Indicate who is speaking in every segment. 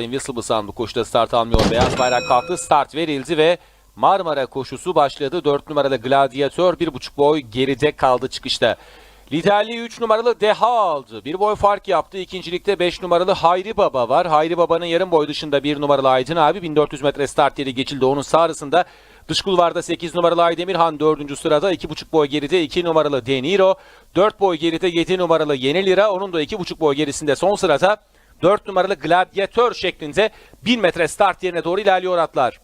Speaker 1: Invisible Sun bu koşuda start almıyor. Beyaz bayrak kalktı. Start verildi ve Marmara koşusu başladı. 4 numaralı Gladiator 1.5 boy geride kaldı çıkışta. Liderliği 3 numaralı Deha aldı. Bir boy fark yaptı. İkincilikte 5 numaralı Hayri Baba var. Hayri Baba'nın yarım boy dışında 1 numaralı Aydın abi 1400 metre start yeri geçildi. Onun sağrısında dış kulvarda 8 numaralı Aydemirhan 4. sırada. 2.5 boy geride 2 numaralı Deniro. 4 boy geride 7 numaralı Yeni Lira. Onun da 2.5 boy gerisinde son sırada 4 numaralı Gladiator şeklinde 1000 metre start yerine doğru ilerliyor atlar.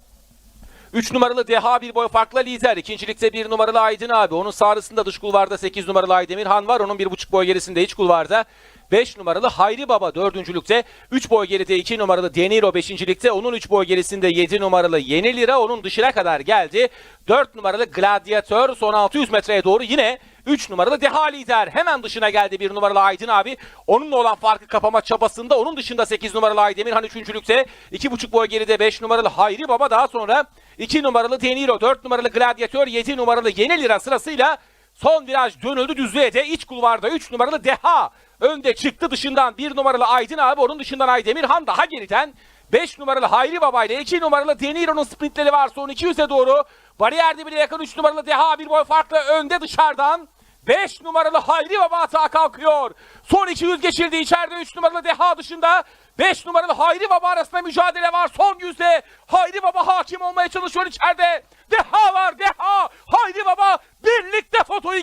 Speaker 1: 3 numaralı Deha bir boy farkla lider. İkincilikte 1 numaralı Aydın abi. Onun sağrısında dış kulvarda 8 numaralı Aydemir Han var. Onun 1,5 boy gerisinde iç kulvarda. 5 numaralı Hayri Baba dördüncülükte. 3 boy geride 2 numaralı Deniro beşincilikte. Onun 3 boy gerisinde 7 numaralı Yeni Lira. Onun dışına kadar geldi. 4 numaralı Gladiator son 600 metreye doğru yine 3 numaralı Deha lider. Hemen dışına geldi 1 numaralı Aydın abi. Onunla olan farkı kapama çabasında. Onun dışında 8 numaralı Aydemir Han üçüncülükte. 2,5 boy geride 5 numaralı Hayri Baba daha sonra 2 numaralı Deniro, 4 numaralı Gladiator, 7 numaralı Yeni Lira sırasıyla son viraj dönüldü düzlüğe de iç kulvarda 3 numaralı Deha önde çıktı dışından 1 numaralı Aydın abi onun dışından Aydemirhan daha geriden 5 numaralı Hayri Baba ile 2 numaralı Deniro'nun sprintleri var son 200'e doğru bariyerde bile yakın 3 numaralı Deha bir boy farkla önde dışarıdan 5 numaralı Hayri Baba atağa kalkıyor. Son 200 geçildi içeride 3 numaralı Deha dışında 5 numaralı Hayri Baba arasında mücadele var. Son yüzde Hayri Baba hakim olmaya çalışıyor içeride. Deha var Deha. Hayri Baba birlikte fotoyu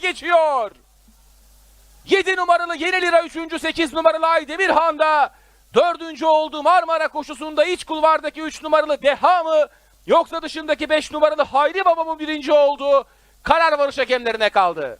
Speaker 1: geçiyor. 7 numaralı Yeni Lira 3. 8 numaralı Aydemirhan da 4. oldu Marmara koşusunda iç kulvardaki 3 numaralı Deha mı yoksa dışındaki 5 numaralı Hayri Baba mı birinci oldu? Karar varış hakemlerine kaldı.